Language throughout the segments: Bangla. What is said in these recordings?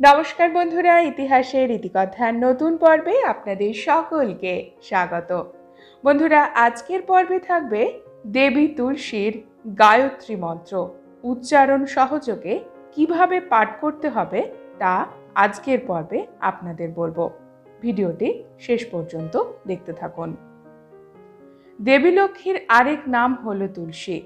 নমস্কার বন্ধুরা, ইতিহাসের ইতিকথার নতুন পর্বে আপনাদের সকলকে স্বাগত। বন্ধুরা, আজকের পর্বে থাকবে দেবী তুলসীর গায়ত্রী মন্ত্র। উচ্চারণ সহযোগে কীভাবে পাঠ করতে হবে তা আজকের পর্বে আপনাদের বলব। ভিডিওটি শেষ পর্যন্ত দেখতে থাকুন। দেবী লক্ষ্মীর আরেক নাম হল তুলসী।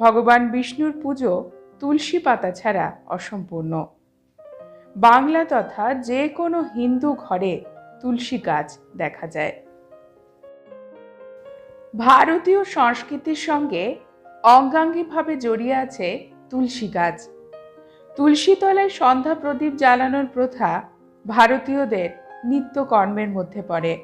ভগবান বিষ্ণুর পুজো তুলসী পাতা ছাড়া অসম্পূর্ণ। বাংলা তথা যে কোনো হিন্দু ঘরে তুলসী গাছ দেখা যায়। ভারতীয় সংস্কৃতির সঙ্গে অঙ্গাঙ্গিভাবে জড়িয়ে আছে তুলসী গাছ। তুলসী তলায় সন্ধ্যা প্রদীপ জ্বালানোর প্রথা ভারতীয়দের নিত্যকর্মের মধ্যে পড়ে।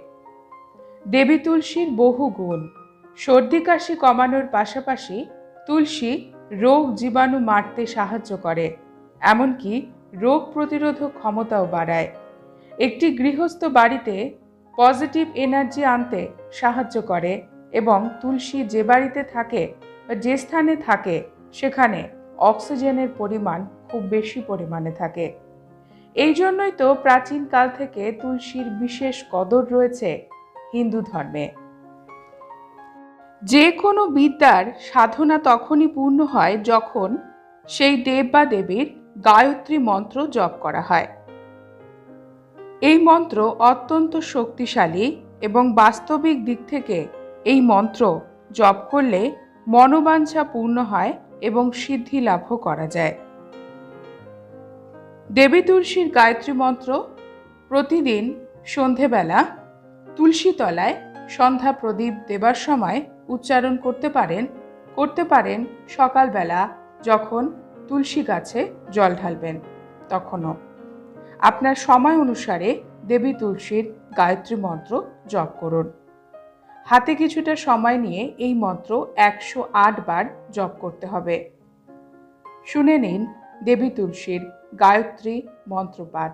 দেবী তুলসীর বহু গুণ, সর্দি কাশি কমানোর পাশাপাশি তুলসী রোগ জীবাণু মারতে সাহায্য করে, এমনকি রোগ প্রতিরোধক ক্ষমতাও বাড়ায়। একটি গৃহস্থ বাড়িতে পজিটিভ এনার্জি আনতে সাহায্য করে এবং তুলসী যে বাড়িতে থাকে বা যে স্থানে থাকে, সেখানে অক্সিজেনের পরিমাণ খুব বেশি পরিমাণে থাকে। এই জন্যই তো প্রাচীনকাল থেকে তুলসীর বিশেষ কদর রয়েছে হিন্দু ধর্মে। যে কোনো বিদ্যার সাধনা তখনই পূর্ণ হয় যখন সেই দেব বা দেবীর গায়ত্রী মন্ত্র জপ করা হয়। এই মন্ত্র অত্যন্ত শক্তিশালী এবং বাস্তবিক দিক থেকে এই মন্ত্র জপ করলে মনোবাঞ্ছা পূর্ণ হয় এবং সিদ্ধি লাভও করা যায়। দেবী তুলসীর গায়ত্রী মন্ত্র প্রতিদিন সন্ধেবেলা তুলসী তলায় সন্ধ্যা প্রদীপ দেবার সময় উচ্চারণ করতে পারেন করতে পারেন সকালবেলা যখন তুলসী গাছে জল ঢালবেন তখনও আপনার সময় অনুসারে দেবী তুলসীর গায়ত্রী মন্ত্র জপ করুন হাতে কিছুটা সময় নিয়ে এই মন্ত্র একশো আট বার জপ করতে হবে শুনে নিন দেবী তুলসীর গায়ত্রী মন্ত্রপাঠ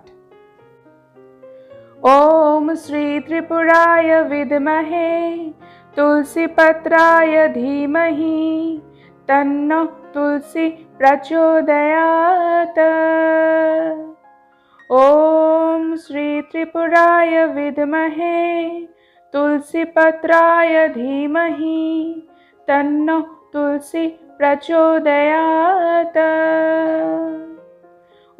ॐ श्रीत्रिपुराय विद्महे तुलसीपत्राय धीमहि तन्नो तुलसी प्रचोदयात्। ॐ श्रीत्रिपुराय विद्महे तुलसीपत्राय धीमहि तन्नो तुलसी प्रचोदयात्।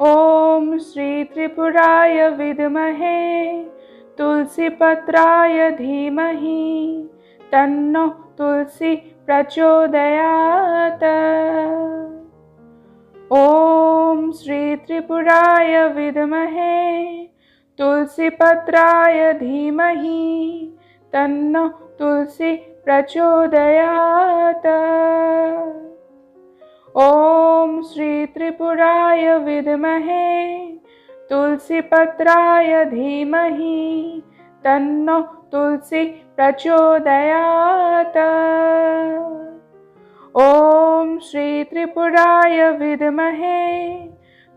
ॐ श्रीत्रिपुराय विद्महे तुलसीपत्राय धीमहि तन्नो तुलसी प्रचोदयात्। ॐ श्रीत्रिपुराय विद्महे, तुलसीपत्राय धीमहि, तन्नो तुलसी प्रचोदयात्। ॐ श्रीत्रिपुराय विद्महे, तुलसीपत्राय धीमहि, तन्नो तुलसी प्रचोदयात् ॐ श्रीत्रिपुराय विद्महे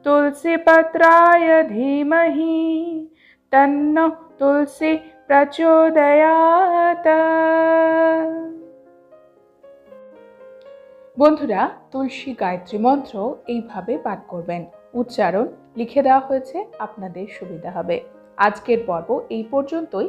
तुलसीपत्राय धीमहि तन्नो तुलसी प्रचोदयात् বন্ধুরা তুলসী গায়ত্রী মন্ত্র এইভাবে পাঠ করবেন উচ্চারণ লিখে দেওয়া হয়েছে আপনাদের সুবিধা হবে আজকের পর্ব এই পর্যন্তই